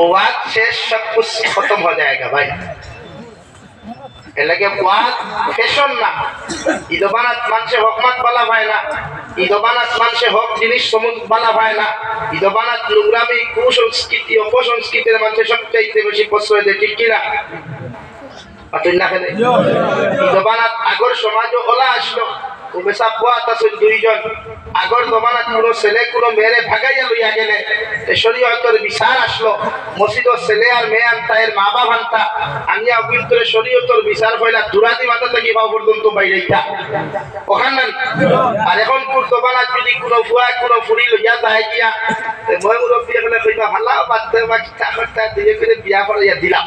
ওয়াজ শেষ সব কুছ খতম হয়ে যায়গা ভাই এলাকে ওয়াজ ফ্যাশন না ঈদবানাত মানুষে হকমাত বালা পায় না ঈদবানাত মানুষে হক জিনিস সমুদ বালা পায় না ঈদবানাত নোংরামি কুসংস্কৃতি অপসংস্কৃতির মানুষের সবচাইতে বেশি প্রশ্রয় দেয় ঠিক কিনা পাতুন না খেলে জমানাত আগর সমাজও ওলা আসলো উমেশা পোয়াত আছে দুইজন। আগর জমানাত কোনো ছেলে কোনো মেয়েরে ভাগাইয়া লইয়া গেলে। শরীয়তর বিচার আসলো। মসজিদ ছেলে আর মেয়ে আনতা এর মা বাপ আনতা আনিয়া অভিন্তরে শরীয়তর বিচার হইলা দুরাদি মাথা থেকে ভাব পর্যন্ত বাইরেইতা ওখান না আর এখন কোন জমানাত যদি কোনো ফুয়া কোনো ফুরি লইয়া যায় গিয়া মই মুরব্বী এখানে কইবা, ভালা বাদ বা কিতা করতা দিয়ে করে বিয়া করাইয়া দিলাম।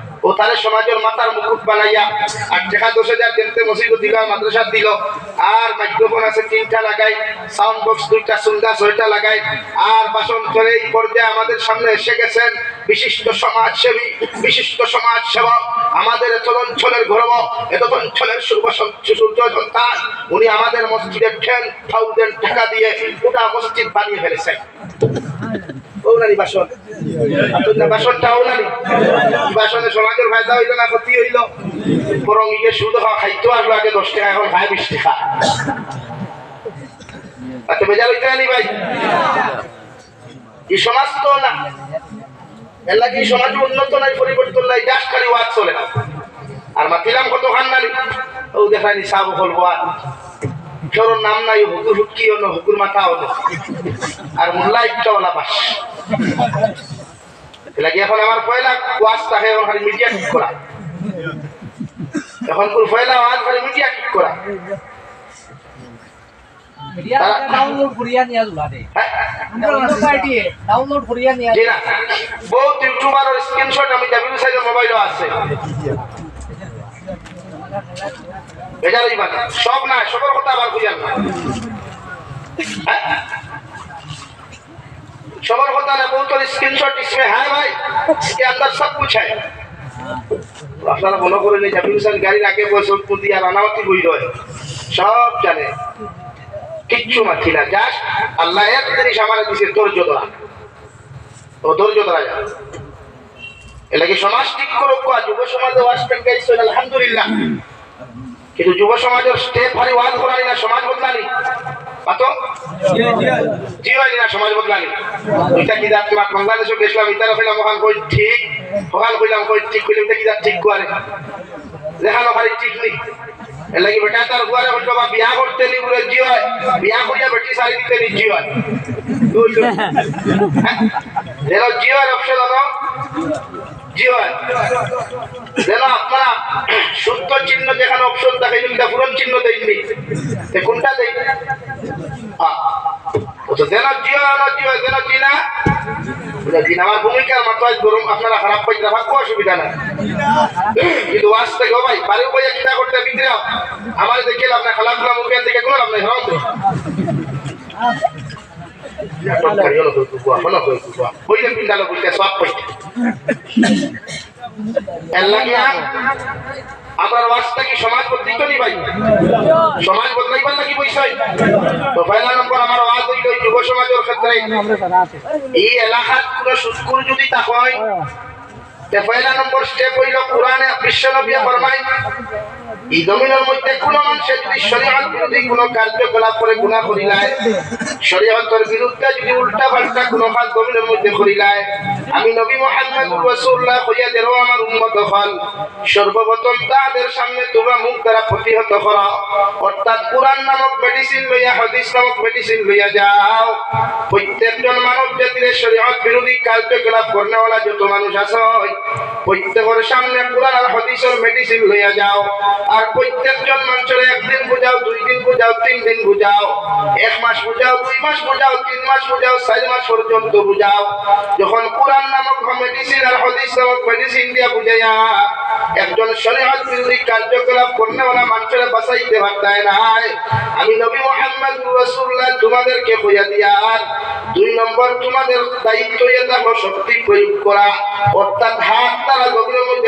ও তারে সমাজের মাথার মুকুট বানাইয়া, আর টাকা দশ হাজার দেনতে মসজিদ দিল মাদ্রাসা দিল, আর মাইক্রোফোন আছে তিনটা লাগাই সাউন্ড বক্স দুইটা, সুন্দর ছয়টা লাগাই, আর বাসন চলে এই পর্যায়ে আমাদের সামনে এসে গেছেন বিশিষ্ট সমাজসেবী, বিশিষ্ট সমাজ সেবক আমাদের এত অঞ্চলের গৌরব, এত অঞ্চলের সূর্য সূর্য সন্তান, উনি আমাদের মসজিদের টেন থাউজেন্ড টাকা দিয়ে গোটা মসজিদ বানিয়ে ফেলেছেন। সমাজ উন্নত নাই, পরিবর্তন নাই জাস্ট খালি ওয়াজ চলে আর মাতিলাম কত খান্দানি? ও দেখানি সাব হল কারোর নাম নাই, হুকুর হুকুর মাথা হলো আর মোল্লা ইচ্ছাওয়ালা বাস লাগে এখন আমার পয়লা থাকে এখন খালি মিডিয়া ঠিক করা। এখন কোন পয়লা ওয়াজ খালি মিডিয়া ঠিক করা। ডাউনলোড করিয়া নিয়া জুলা দে। হ্যাঁ? ডাউনলোড করিয়া নিয়া জি না। বহুত ইউটিউবারের স্ক্রিনশট আমি ডাব্লিউ সাইজের মোবাইলও আছে। বেজার সব না সবার কথা আবার বুঝান না। হ্যাঁ? সবার কথা না বহুত স্ক্রিনশট इसमें है भाई इसके अंदर सब कुछ है আপনারা মনে করে নেই জাবির হোসেন গাড়ির আগে বসে প্রতি আর রানাওয়াতি বই রয় সব জানে কিচ্ছু মাথি না জাস্ট আল্লাহ এক জিনিস আমার দিছে ধৈর্য ধরা ও ধৈর্য ধরা যায় এলাকি সমাজ ঠিক করুক আর যুব সমাজে ওয়াজ টেকাইছেন আলহামদুলিল্লাহ কিন্তু যুব সমাজের স্টেপ হারি ওয়াজ করানি না সমাজ বদলানি পাতো? জি হয়নি না সমাজ বদলানি ওইটা কি দাঁত তোমার বাংলাদেশে গেছিলাম ইতারা কইলাম ওখান কই ঠিক ওখান কইলাম কই ঠিক কইলাম এটা কি দাঁত ঠিক করে দেখানো খালি ঠিক নেই। এর লাগি বেটা তার গুয়ারে হইতো বা বিয়া করতে নি বলে জি হয়? বিয়া করিয়া বেটি সারি দিতে নি জি হয়? বুঝছ যেন জি হয় অপশন হলো জি হয় যেন আপনারা শুদ্ধ চিহ্ন যেখানে অপশন থাকে কিন্তু পূরণ চিহ্ন দেয়নি কোনটা হয় হয় না আমার ভূমিকার মাত্রায় গরম আপনারা খারাপ পাইতে ভাগ্য অসুবিধা নাই কিন্তু থেকে ভাই বাড়ির বইয়া চিন্তা করতে বিক্রি আমার দেখে না খালাপগুলা থেকে কোনো লাভ নাই হরাও তো পিন্ডালো বইতে সব পয়সা আমরা ওয়াজটা কি সমাজ বদলিত নি ভাই? সমাজ বদলাইবার লাগি বইছাই তো পয়লা নম্বর আমার ওয়াজ হইল যুব সমাজের এই এলাকাত কোনো সুস্কুর যদি তা হয় পয়লা নম্বর স্টেপ হইল কোরআনে বিশ্বনবী ফরমাই এই জমিনের সর্বপ্রথম তাদের সামনে তোমরা মুখ দ্বারা প্রতিহত করো। অর্থাৎ কোরআন নামক মেডিসিন লইয়া, হাদিস নামক মেডিসিন লইয়া যাও। প্রত্যেকজন মানব জাতির শরীয়ত বিরোধী কার্যকলাপ করনেওয়ালা যত মানুষ আছে প্রত্যেকের সামনে কোরআন আর হাদিসের মেডিসিন লইয়া যাও। আর প্রত্যেকজন মানুষের একদিন বুঝাও, দুই দিন বুঝাও, তিন দিন বুঝাও, এক মাস বুঝাও, দুই মাস বুঝাও, তিন মাস বুঝাও, চার মাস পর্যন্ত বুঝাও। যখন কোরআন নামক মেডিসিন আর হাদিস নামক মেডিসিন দিয়া বুঝাইয়া একজন শরীয়ত বিরোধী কার্যকলাপ করনেওয়ালা মানুষের বাঁচাইতে পারতায় নাই, আমি নবী মোহাম্মদ রসুল্লাহ তোমাদেরকে কইয়া দিয়ার দুই নম্বর তোমাদের দায়িত্ব এটা শক্তি প্রয়োগ করা। অর্থাৎ হাত তারা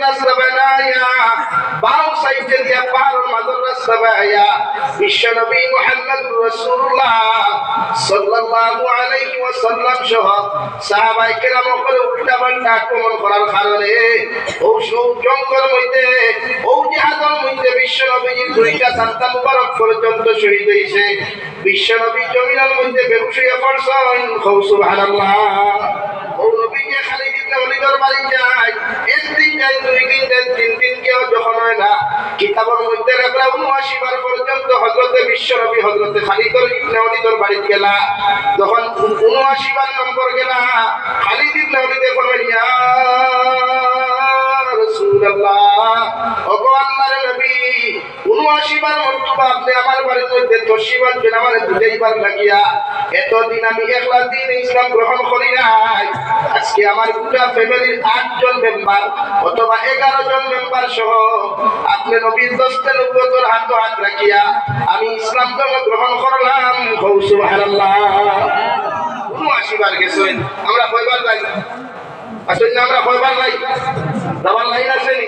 রাস্তা বানায়া বাউ সাইডে দিয়া পাহাড়ের মাঝের রাস্তা বানায়া বিশ্বনবী মুহাম্মদুর রাসূলুল্লাহ মধ্যে ও জিহাদের মধ্যে বিশ্ব নবীজির দুইটা সন্তান নবী জমিনের মধ্যে বেহুশিয়া পড়ছেন খুব সুবহানাল্লাহ। ও নবীকে খালি দিতে অলিদর বাড়ি যায় একদিন দুই দিন দিন হজরতে বিশ্ব নবী হজরতে খালিদর ইবনে গেলা যখন উনআশি বার নম্বর গেলা খালিদ ইবনে অলিদে বলবেন ইয়া রাসূলুল্লাহ উনআশি বার মর্তবা আপনি আমার বাড়ির মধ্যে দশি বার আমার বুঝাইবার লাগিয়া। এতদিন আমি একলা দিন ইসলাম গ্রহণ করি নাই। আজকে আমার গোটা ফ্যামিলির আটজন মেম্বার অথবা এগারো জন সহ আপনি নবীর দশটা নব্বতর হাত হাত রাখিয়া আমি ইসলাম ধর্ম গ্রহণ করলাম। সুবহানাল্লাহ। উনআশি বার গেছেন আমরা কয়বার যাই? আসলে না, আমরা কয়বার যাই দাবার লাইন আছে নি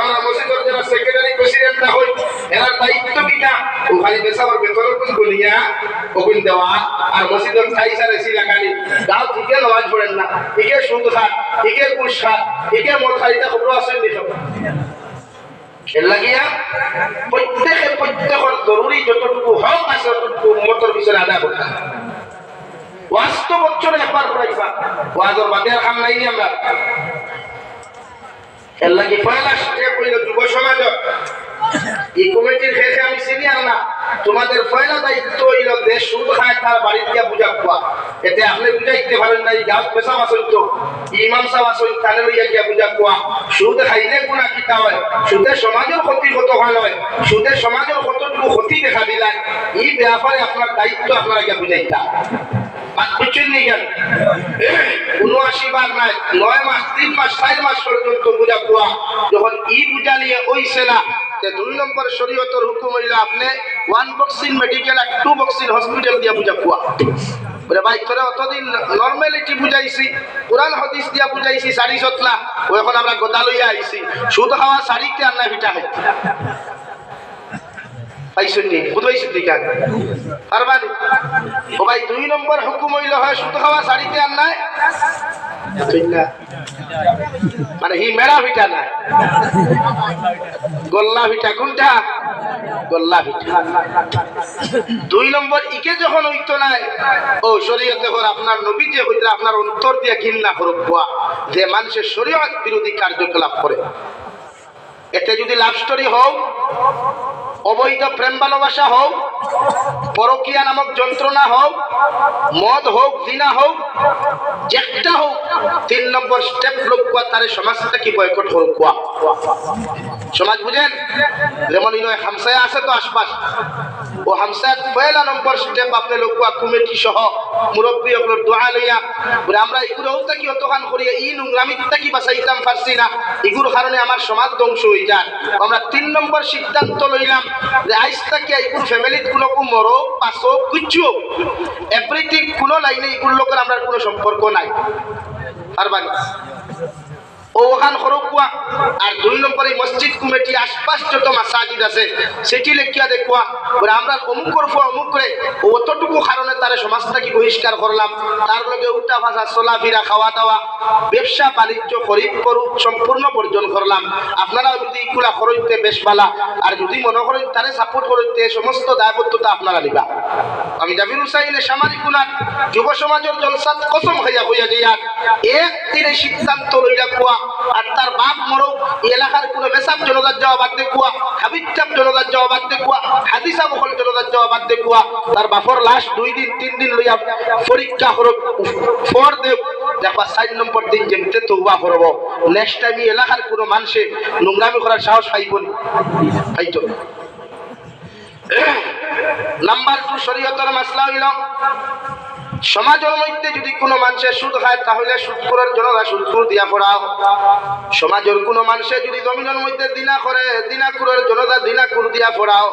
আমরা মসজিদের যারা সেক্রেটারি প্রেসিডেন্টটা হই, এনার দায়িত্ব কিটা ও খালি বেসাবার বেতনের কোন গলিয়া ওগুন দেওয়া। আর মসজিদের চাই সারে সিলাকানি দাও ঠিকে নামাজ পড়েন না। ঠিকে সুদ খাট ঠিকে কুশ খাট ঠিকে মদ খাইতে খবর আছেন নি এর লাগিয়া প্রত্যেকে প্রত্যেকের জরুরি যতটুকু হক আছে, ততটুকু মতর পিছনে আদায় করতে হবে। বাস্তব বছরে একবার করাইবা ওয়াজর বাদে কাম নাই আমরা। এর লাগি পয়লা হইল যুব সমাজ। এই কমিটির শেষে আমি সিনিয়র না, তোমাদের পয়লা দায়িত্ব হইল যে সুদ খায় তার বাড়ি দিয়া বুঝা খোয়া এতে আপনি বুঝাইতে পারেন না এই গাছ পেশা আসল তো। ইমাম সাহেব আসল কানে লইয়া গিয়া বুঝা খোয়া সুদ খাইলে গুণা কিতা হয়? সুদে সমাজের ক্ষতি কত হয় নয়। সুদে সমাজের কতটুকু ক্ষতি দেখা দিলাই এই ব্যাপারে আপনার দায়িত্ব আপনারা গিয়া বুঝাইতা। বুঝছেন নি নাই নয় মাস, তিন মাস, চার মাস পর্যন্ত বুঝা যখন ই বুঝা নিয়ে ওই সেনা তে দুই নম্বর শরীয়তর হুকুম হইল আপনি ওয়ান বক্সিং মেডিকেল আর টু বক্সিং হসপিটাল দিয়া বুঝা পোয়া বলে অতদিন নর্মালিটি বুঝাইছি, কোরআন হদিস দিয়া বুঝাইছি, শাড়ি সতলা, ও আমরা গোদা লইয়া আইছি। সুদ খাওয়া শাড়িতে আর না পাইছেন নি বুঝাইছেন নি পারবানি। ও ভাই, দুই নম্বর হুকুম হইল হয় সুদ খাওয়া শাড়িতে আর নাই? মানে হি মেরা ভিটা না গোল্লা ভিটা কোনটা? গোল্লা ভিটা। দুই নম্বর, ইকে যখন হইতো নাই, ও শরীয়ত যখন আপনার নবী যে হইলে আপনার অন্তর দিয়ে ঘৃণা করুক বুয়া, যে মানুষের শরীয়ত বিরোধী কার্যকলাপ করে। এতে যদি লাভ স্টোরি হোক অবৈধ প্রেম ভালোবাসা হোক পরকিয়া নামক যন্ত্রণা হোক মদ হোক জিনা হোক যেটা হোক তিন নম্বর স্টেপ লোক কোয়া তার সমাজটা কি বয়কট করুক কোয়া সমাজ বুঝেন যেমন ইনো হামসায় আছে তো আশপাশ। ও হামসায় পয়লা নম্বর স্টেপ আপনি লোক কোয়া কমিটি সহ মুরব্বী আপনার দোয়া লইয়া বলে, আমরা এগুলো থাকি অতখান করিয়া ই নোংরামি থাকি বাঁচাইতাম পারছি না? এগুর কারণে আমার সমাজ ধ্বংস হয়ে যান আমরা তিন নম্বর সিদ্ধান্ত লইলাম যে আইস থাকি এগুর ফ্যামিলিত কোনো মরো পাশো কিচ্ছু এভরিথিং কোনো লাইনে এগুলোর লোকের আমরা কোনো সম্পর্ক নাই। পারবানি ওখান খরকুয়া আর দুই নম্বরে মসজিদ কমিটি আশপাশ যত মাসাজিদ আছে, সেটি লেখিয়া দেখুয়া, বলে আমরা অমুক করব অমুক করে অতটুকু কারণে তার সমাজটাকে বহিষ্কার করলাম। তার লগে উল্টা ভাষা, চলাফেরা খাওয়া দাওয়া ব্যবসা, বাণিজ্য খরিদ করুক সম্পূর্ণ বর্জন করলাম। আপনারা যদি ইকুলা খরচতে বেশ বালা আর যদি মনে করেন তারে সাপোর্ট করতে সমস্ত দায়বদ্ধতা আপনারা নিবা। আমি জাবির হুসাইনে সামাজিক গুণার যুব সমাজের জলসাত কসম হইয়া হইয়া যাইয়া এক দিনে সিদ্ধান্ত লইলা কুয়া আর তার বাপ মরক এলাকার কোনো বেসাব জনতার যাওয়া বাদ দেখুয়া হাবিজাব জনতার যাওয়া বাদ দেখুয়া হাদিসা বহল জনতার যাওয়া বাদ দেখুয়া তার বাপর লাশ দুই দিন, তিন দিন লইয়া পরীক্ষা করব ফর দেব, দেখবা চার নম্বর দিন যেমতে তৌবা করব। নেক্সট টাইম এলাকার কোনো মানুষে নোংরামি করার সাহস পাইব না। পাইতো নাম্বার টু শরীয়তর মাসলা হইল সমাজের মধ্যে যদি কোনো মানুষের সুদ খায় তাহলে সুদ করার জন্য সুদ সুদপুর দিয়া পড়াও। সমাজের কোনো মানুষে যদি জমিনের মধ্যে দিনা করে, দিনা কুরের জনতা দিনা কুর দিয়া পড়াও।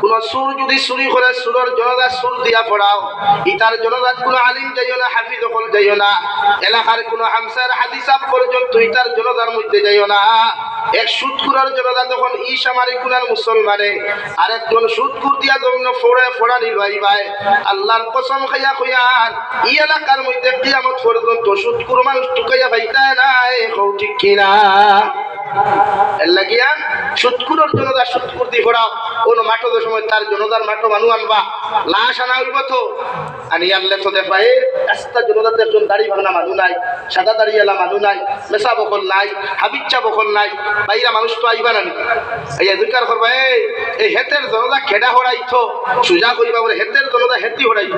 কোনো সুর যদি চুরি করে, সুরের জনতা সুর দিয়া পড়াও। ইতার জনতার কোনো আলিম যাইও না, হাফিজ হল যাইও না। এলাকার কোনো হামসার হাদিসাব পর্যন্ত ইটার জনতার মধ্যে যাইও না। এক সুৎকুরার জনতা যখন ই সামারি কুনার মুসলমানে আরেকজন সুদকুর দিয়া যখন ফোড়ে ফোড়া নিল ভাই আল্লাহর কসম খাইয়া খুয়ার ই এলাকার মধ্যে কিয়ামত পর্যন্ত সুদকুর মানুষ টুকাইয়া ভাইতায় নাই কৌ ঠিক কিনা? লাগিয়া সুদকুরের জনতা সুদকুর দি ফোড়াও কোন মাঠো সময় তার জনতার মাঠো মানু আনবা, লাশ আনা হইব তো আনি আনলে তো দেখবা, এ রাস্তা জনতাতে একজন দাড়ি ভাঙনা মানুষ নাই, সাদা দাড়িওয়ালা মানুষ নাই মেসা বকল নাই হাবিচ্চা বকল নাই, বাইরা মানুষ তো আইবা না এই অধিকার করবা এই এই হেতের জনতা খেডা হরাইতো সুজা করিবা বলে হেতের জনতা হেতি হরাইতো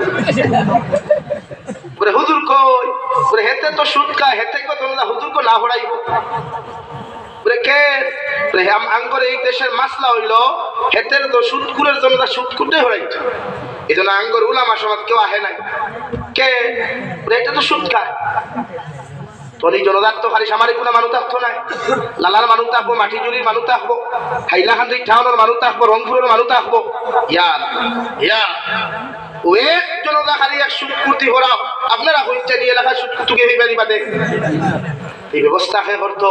হুজুর কই? হেতে তো সুদ হেতে কো জনতা হুজুর না হরাইব। বলে কে আম আঙ্গর এই দেশের মাসলা হইল, হেতের তো সুদকুরের জনতা সুদ কুটে হরাইতো এই জন্য আঙ্গর উলামা সমাজ কেউ আহে নাই। কে? এটা তো সুদ খায়। তোর এই তো খালি সামারি কোনো মানুষ থাকতো নাই। লালার মানুষ থাকব মাটিজুরির মানুষ থাকব হাইলাকান্দি টাউনের মানুষ থাকব, রংপুরের মানুষ থাকব। ইয়া ইয়া। ও এক জনতা খালি এক সুদ কুর্তি ভরাও আপনারা হইতে নিয়ে এলাকায় সুদ কুতুকে হইবানি বাদে। এই ব্যবস্থা হে করতো।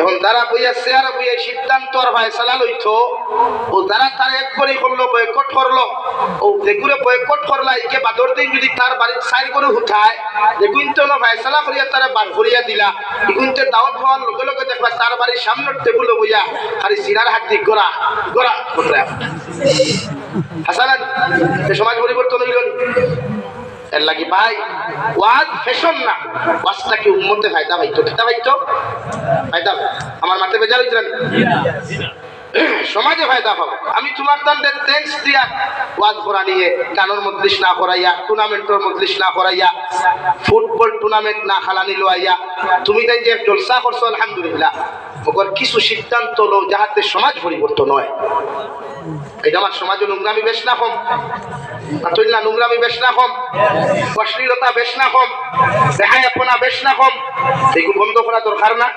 এখন তারা বইয়া শেয়ার বইয়া সিদ্ধান্ত আর ভাই সালা লইতো, ও তারা তার এক করে করল, বয়কট করল, ও যেগুলো বয়কট করলা, একে বাদর দিন যদি তার বাড়ির সাইড করে উঠায় দেখুন তো ফায়সালা করিয়া তারা বার করিয়া দিলা। দেখুন তো দাওয়াত হওয়ার লগে লগে দেখবা তার বাড়ির সামনের টেবুলে বইয়া খালি হাত দিয়ে গোড়া গোড়া গোড়া। হাসানাত সমাজ পরিবর্তন হইল? এর লাগি ভাই, ওয়াজ ফ্যাশন না। ওয়াজটাকে উম্মতে ফায়দা পাইতো কিতা পাইতো ফায়দা আমার মাঠে বেজার হইতো সমাজে ফায়দা পাবো। আমি তোমার দান্ডে থ্যাঙ্কস দিয়া ওয়াজ করা নিয়ে গানের মজলিস না করাইয়া টুর্নামেন্টের মজলিস না করাইয়া ফুটবল টুর্নামেন্ট না খালানি লোয়াইয়া তুমি তাই যে জলসা করছ, আলহামদুলিল্লাহ। ওপর কিছু সিদ্ধান্ত লো যাহাতে সমাজ পরিবর্তন হয়। এটা আমার সমাজে নোংরামি বেশ না কম। না বেশ না কম, অশ্লীলতা বেশ না কম দেহায়াপনা বেশ না কম এগুলো বন্ধ করা দরকার না।